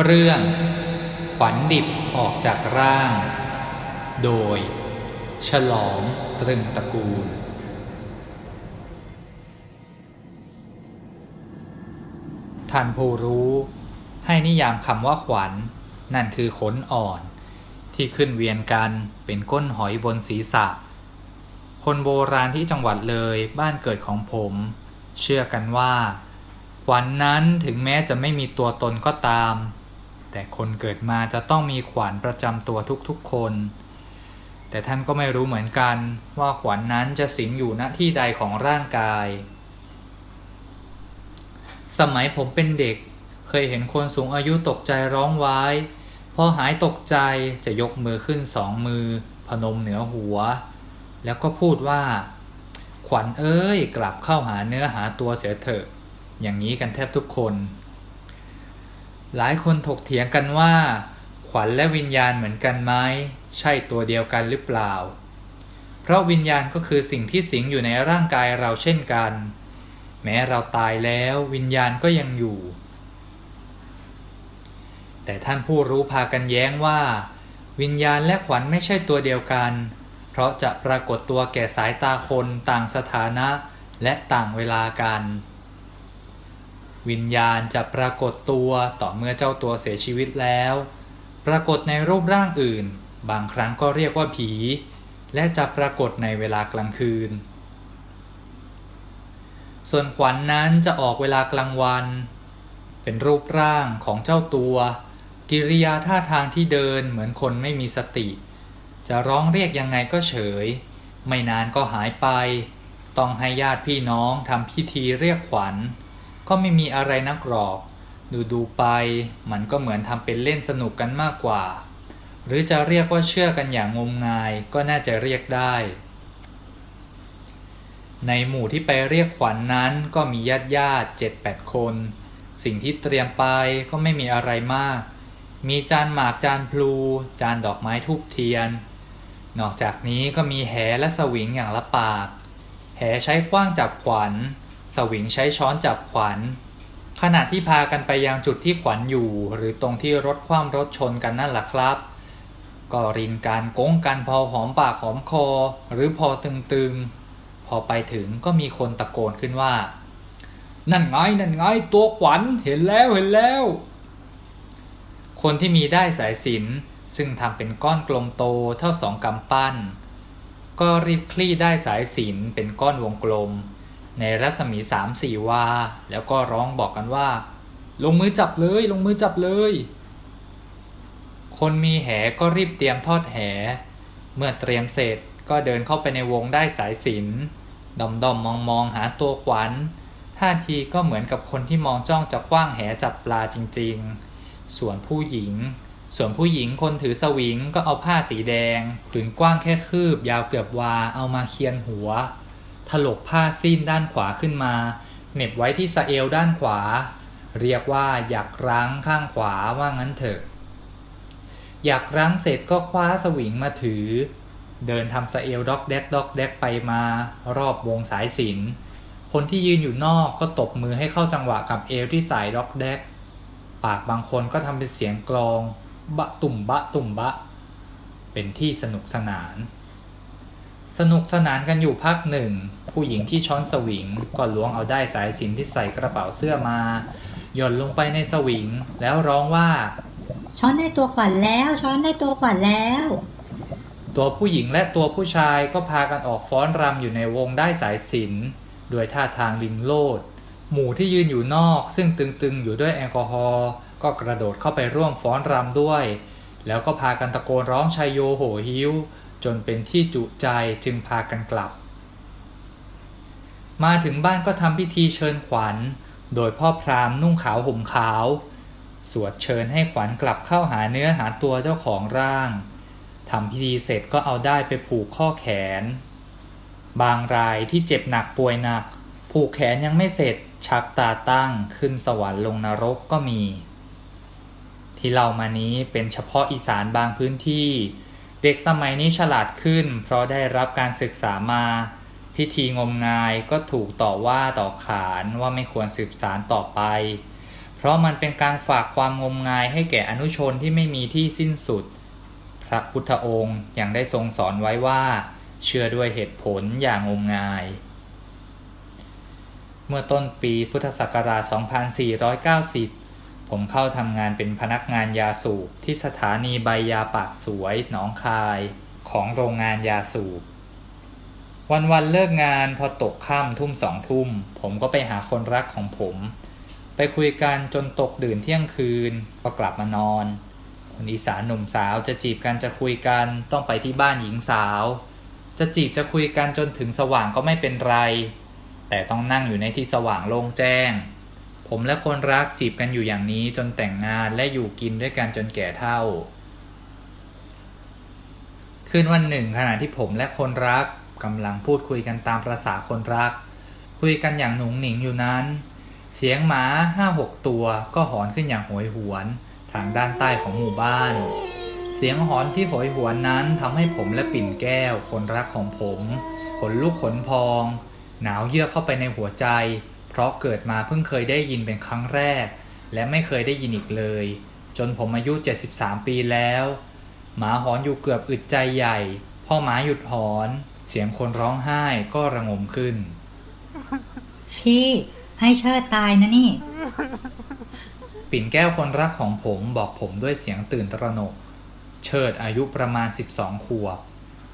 เรื่อง ขวัญดิบออกจากร่าง โดย ฉลองตรึงตระกูล ท่านผู้รู้ให้นิยามคำว่าขวัญ นั่นคือขนอ่อน ที่ขึ้นเวียนกันเป็นก้นหอยบนศีรษะ คนโบราณที่จังหวัดเลยบ้านเกิดของผม เชื่อกันว่า ขวัญนนั้นถึงแม้จะไม่มีตัวตนก็ตาม แต่คนเกิดมาจะต้องมีขวัญประจำตัวทุกๆคน แต่ท่านก็ไม่รู้เหมือนกันว่าขวัญนนั้นจะสิงอยู่ณที่ใดของร่างกาย สมัยผมเป็นเด็กเคยเห็นคนสูงอายุตกใจร้องไว้พอหายตกใจจะยกมือขึ้นสองมือ พนมเหนือหัว แล้วก็พูดว่า ขวัญเอ้ยกลับเข้าหาเนื้อหาตัวเสียเถอะ อย่างนี้กันแทบทุกคน หลายคนถกเถียงกันว่า ขวัญและวิญญาณเหมือนกันไหมใช่ตัวเดียวกันหรือเปล่า เพราะวิญญาณก็คือสิ่งที่สิงอยู่ในร่างกายเราเช่นกัน แม้เราตายแล้ววิญญาณก็ยังอยู่ แต่ท่านผู้รู้พากันแย้งว่า วิญญาณและขวัญไม่ใช่ตัวเดียวกัน เพราะจะปรากฏตัวแก่สายตาคนต่างสถานะและต่างเวลากัน วิญญาณจะปรากฏตัวต่อเมื่อเจ้าตัวเสียชีวิตแล้ว ปรากฏในรูปร่างอื่น บางครั้งก็เรียกว่าผี และจะปรากฏในเวลากลางคืน ส่วนขวัญนนั้นจะออกเวลากลางวัน เป็นรูปร่างของเจ้าตัว กิริยาท่าทางที่เดินเหมือนคนไม่มีสติ จะร้องเรียกยังไงก็เฉย ไม่นานก็หายไป ต้องให้ญาติพี่น้องทำพิธีเรียกขวัญ ก็ไม่มีอะไรนักหรอก ดูดูๆไปมันก็เหมือนทำเป็นเล่นสนุกกันมากกว่า หรือจะเรียกว่าเชื่อกันอย่างงมงายก็น่าจะเรียกได้ ในหมู่ที่ไปเรียกขวัญนนั้นก็มีญาติญาติเจ็ดแปดคน สิ่งที่เตรียมไปก็ไม่มีอะไรมาก มีจานหมากจานพลู จานดอกไม้ทูบเทียน นอกจากนี้ก็มีแหและสวิงอย่างละปาก แหใช้คว้างจับขวัญ สวิงใช้ช้อนจับขวัญ ขณะที่พากันไปยังจุดที่ขวัญอยู่ หรือตรงที่รถคว่ำรถชนกันนั่นแหละครับ ก็รินการโก้งกันพอหอมปากหอมคอ หรือพอตึงๆ พอไปถึงก็มีคนตะโกนขึ้นว่า นั่นไงนั่นไงตัวขวัญเห็นแล้วเห็นแล้ว คนที่มีได้สายสินซึ่งทำเป็นก้อนกลมโตเท่าสองกำปั้น ก็รีบคลี่ได้สายสินเป็นก้อนวงกลม ในรัศมีสามสี่วา แล้วก็ร้องบอกกันว่า ลงมือจับเลยลงมือจับเลย คนมีแหก็รีบเตรียมทอดแห เมื่อเตรียมเสร็จก็เดินเข้าไปในวงได้สายสินดอมดอมมองมองหาตัวขวัญท่าทีก็เหมือนกับคนที่มองจ้องจะคว้างแหจับปลาจริงๆ ส่วนผู้หญิง ส่วนผู้หญิงคนถือสวิงก็เอาผ้าสีแดงผืนกว้างแค่คืบยาวเกือบวาเอามาเคียนหัว ถลกผ้าสิ้นด้านขวาขึ้นมาเหน็บไว้ที่สะเอวด้านขวา เรียกว่าอยากรั้งข้างขวาว่างั้นเถอะ อยากรั้งเสร็จก็คว้าสวิงมาถือ เดินทำสะเอวด็อกแดกด็อกแดกไปมารอบวงสายสินคนที่ยืนอยู่นอกก็ตบมือให้เข้าจังหวะกับเอวที่สายด็อกแดกปากบางคนก็ทำเป็นเสียงกลอง บะตุ่มบะตุ่มบะ เป็นที่สนุกสนาน สนุกสนานกันอยู่พักหนึ่ง ผู้หญิงที่ช้อนสวิงก็ล้วงเอาได้สายสิญจนที่ใส่กระเป๋าเสื้อมาหย่อนลงไปในสวิง แล้วร้องว่า ช้อนได้ตัวขวัญแล้ว ช้อนได้ตัวขวัญแล้ว ตัวผู้หญิงและตัวผู้ชายก็พากันออกฟ้อนรำอยู่ในวงได้สายสิญจนด้วยท่าทางลิงโลด หมู่ที่ยืนอยู่นอก ซึ่งตึงๆอยู่ด้วยแอลกอฮอล์ก็กระโดดเข้าไปร่วมฟ้อนรำด้วย แล้วก็พากันตะโกนร้องชัยโยโหหิว จนเป็นที่จุใจจึงพากันกลับ มาถึงบ้านก็ทำพิธีเชิญขวัญ โดยพ่อพราหมณ์นุ่งขาวห่มขาว สวดเชิญให้ขวัญกลับเข้าหาเนื้อหาตัวเจ้าของร่างทำพิธีเสร็จก็เอาได้ไปผูกข้อแขน บางรายที่เจ็บหนักป่วยหนัก ผูกแขนยังไม่เสร็จชักตาตั้งขึ้นสวรรค์ลงนรกก็มี ที่เล่ามานี้เป็นเฉพาะอีสานบางพื้นที่ เด็กสมัยนี้ฉลาดขึ้น เพราะได้รับการศึกษามา พิธีงมงายก็ถูกต่อว่าต่อขานว่าไม่ควรสืบสารต่อไป เพราะมันเป็นการฝากความงมงายให้แก่อนุชนที่ไม่มีที่สิ้นสุด พระพุทธองค์ยังได้ทรงสอนไว้ว่า เชื่อด้วยเหตุผลอย่างงมงาย เมื่อต้นปีพุทธศักราช 2490 ผมเข้าทำงานเป็นพนักงานยาสูบที่สถานีใบยาปากสวยหนองคายของโรงงานยาสูบ วันวันเลิกงานพอตกค่ำทุ่มสองทุ่ม ผมก็ไปหาคนรักของผม ไปคุยกันจนตกดื่นเที่ยงคืนก็กลับมานอน คนอีสานหนุ่มสาวจะจีบกันจะคุยกันต้องไปที่บ้านหญิงสาว จะจีบจะคุยกันจนถึงสว่างก็ไม่เป็นไร แต่ต้องนั่งอยู่ในที่สว่างโล่งแจ้ง ผมและคนรักจีบกันอยู่อย่างนี้จนแต่งงานและอยู่กินด้วยกันจนแก่เฒ่า คืนวันหนึ่งขณะที่ผมและคนรักกำลังพูดคุยกันตามประษาคนรัก คุยกันอย่างหนุ่งหนิงอยู่นั้น เสียงหมาห้าหกตัวก็หอนขึ้นอย่างโหยหวน ทางด้านใต้ของหมู่บ้าน เสียงหอนที่โหยหวนนั้นทำให้ผมและปิ่นแก้ว คนรักของผมขนลุกขนพอง หนาวเยือกเข้าไปในหัวใจ เพราะเกิดมาเพิ่งเคยได้ยินเป็นครั้งแรก และไม่เคยได้ยินอีกเลย จนผมอายุ 73 ปีแล้ว หมาหอนอยู่เกือบอึดใจใหญ่พอหมาหยุดหอน เสียงคนร้องไห้ก็ระงมขึ้น พี่ให้เชิดตายนะนี่ ปิ่นแก้วคนรักของผมบอกผมด้วยเสียงตื่นตระหนก เชิดอายุประมาณ 12 ขวบ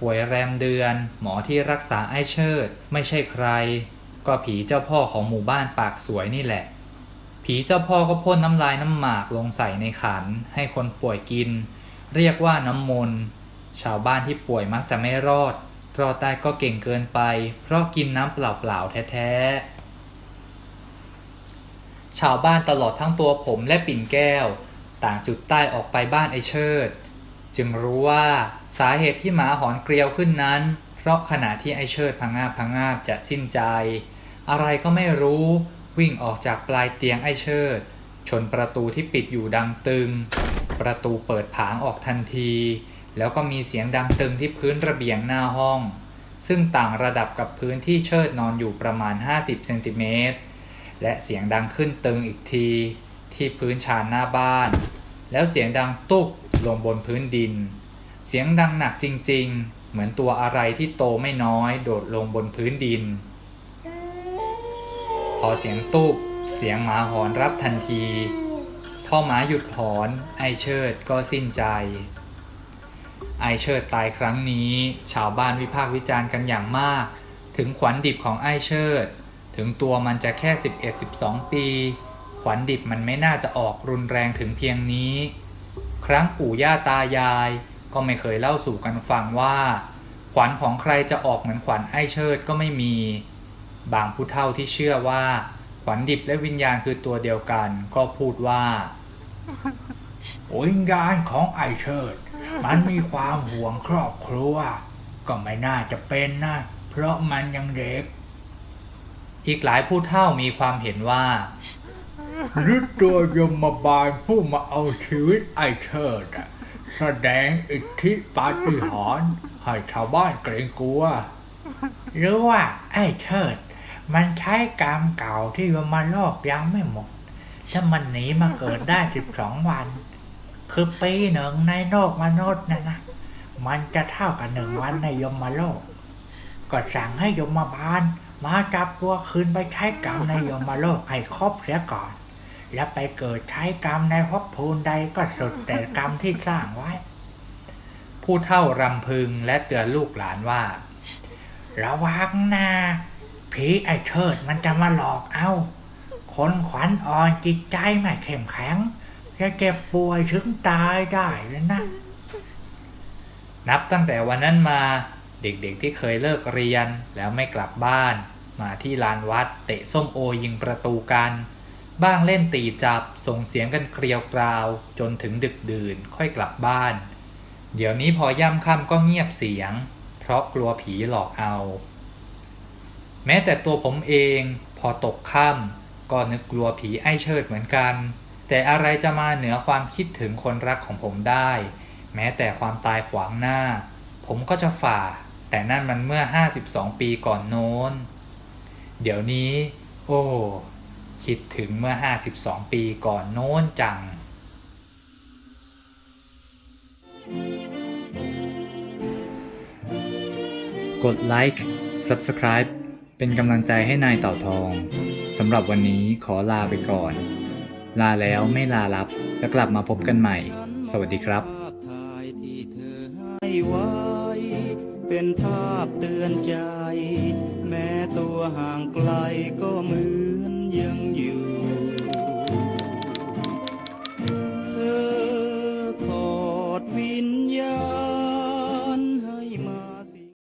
ป่วยแรมเดือน หมอที่รักษาไอ้เชิด ไม่ใช่ใคร ก็ผีเจ้าพ่อของหมู่บ้านปากสวยนี่แหละ ผีเจ้าพ่อก็พ่นน้ำลายน้ำหมากลงใส่ในขัน ให้คนป่วยกิน เรียกว่าน้ำมนต์ชาวบ้านที่ป่วยมักจะไม่รอด รอดได้ก็เก่งเกินไป เพราะกินน้ำเปล่าๆแท้ๆ ชาวบ้านตลอดทั้งตัวผมและปิ่นแก้ว ต่างจุดใต้ออกไปบ้านไอเชิด จึงรู้ว่าสาเหตุที่หมาหอนเกลียวขึ้นนั้น เพราะขณะที่ไอเชิดพังงาบพังงาบจะสิ้นใจ อะไรก็ไม่รู้วิ่งออกจากปลายเตียงไอเชิด ชนประตูที่ปิดอยู่ดังตึง ประตูเปิดผางออกทันที แล้วก็มีเสียงดังตึงที่พื้นระเบียงหน้าห้อง ซึ่งต่างระดับกับพื้นที่เชิดนอนอยู่ประมาณ 50เซนติเมตรและเสียงดังขึ้นตึงอีกที ที่พื้นชานหน้าบ้าน แล้วเสียงดังตุ๊บลงบนพื้นดิน เสียงดังหนักจริงๆ เหมือนตัวอะไรที่โตไม่น้อย โดดลงบนพื้นดิน พอเสียงตุ๊บเสียงหมาหอนรับทันทีพอหมาหยุดหอนไอเชิดก็สิ้นใจ ไอเชิดตายครั้งนี้ ชาวบ้านวิพากษ์วิจารณ์กันอย่างมาก ถึงขวัญดิบของไอเชิด ถึงตัวมันจะแค่ 11-12 ปี ขวัญดิบมันไม่น่าจะออกรุนแรงถึงเพียงนี้ ครั้งปู่ย่าตายาย ก็ไม่เคยเล่าสู่กันฟังว่า ขวัญของใครจะออกเหมือนขวัญไอเชิดก็ไม่มี บางผู้เฒ่าที่เชื่อว่า ขวัญดิบและวิญญาณคือตัวเดียวกัน ก็พูดว่าวิญญาณของไอเชิด มันมีความห่วงครอบครัว ก็ไม่น่าจะเป็นนะ เพราะมันยังเด็ก อีกหลายผู้เฒ่ามีความเห็นว่าหรือตัวยมบาลผู้มาเอาชีวิตไอเชิดอะ แสดงอิทธิปาฏิหาริย์ให้ชาวบ้านเกรงกลัว หรือว่าไอ้เชิด มันใช้กรรมเก่าที่ยมโลกยังไม่หมด ถ้ามันหนีมาเกิดได้สิบสองวัน คือปีหนึ่งในโลกมนุษย์นะนะมันจะเท่ากับหนึ่งวันในยมมาโลก ก็สั่งให้ยมบาลมาจับตัวคืนไปใช้กรรมในยมมาโลกให้ครบเสียก่อน แล้วไปเกิดใช้กรรมในภพภูมิใดก็สุดแต่กรรมที่สร้างไว้ ผู้เฒ่ารำพึงและเตือนลูกหลานว่า ระวังนะผีไอ้เชิดมันจะมาหลอกเอาคนขวัญอ่อนจิตใจไม่เข้มแข็งจะเจ็บป่วยถึงตายได้เลยนะ นับตั้งแต่วันนั้นมาเด็กๆที่เคยเลิกเรียนแล้วไม่กลับบ้าน มาที่ลานวัดเตะส้มโอยิงประตูกัน บ้างเล่นตีจับส่งเสียงกันเกลียวกราว จนถึงดึกดื่นค่อยกลับบ้าน เดี๋ยวนี้พอย่ำค่ำก็เงียบเสียง เพราะกลัวผีหลอกเอา แม้แต่ตัวผมเองพอตกค่ำก็นึกกลัวผีไอ้เชิดเหมือนกัน แต่อะไรจะมาเหนือความคิดถึงคนรักของผมได้ แม้แต่ความตายขวางหน้า ผมก็จะฝ่า แต่นั่นมันเมื่อ 52 ปีก่อนโน้น เดี๋ยวนี้ โอ้ คิดถึงเมื่อ 52 ปีก่อนโน้นจัง กดไลค์ Subscribe เป็นกำลังใจให้นายเต่าทองสำหรับวันนี้ขอลาไปก่อน ลาแล้วไม่ลาลับจะกลับมาพบกันใหม่ สวัสดีครับที่เธอให้ไว้เป็นภาพเตือนใจ แม้ตัวห่างไกลก็เหมือน Dâng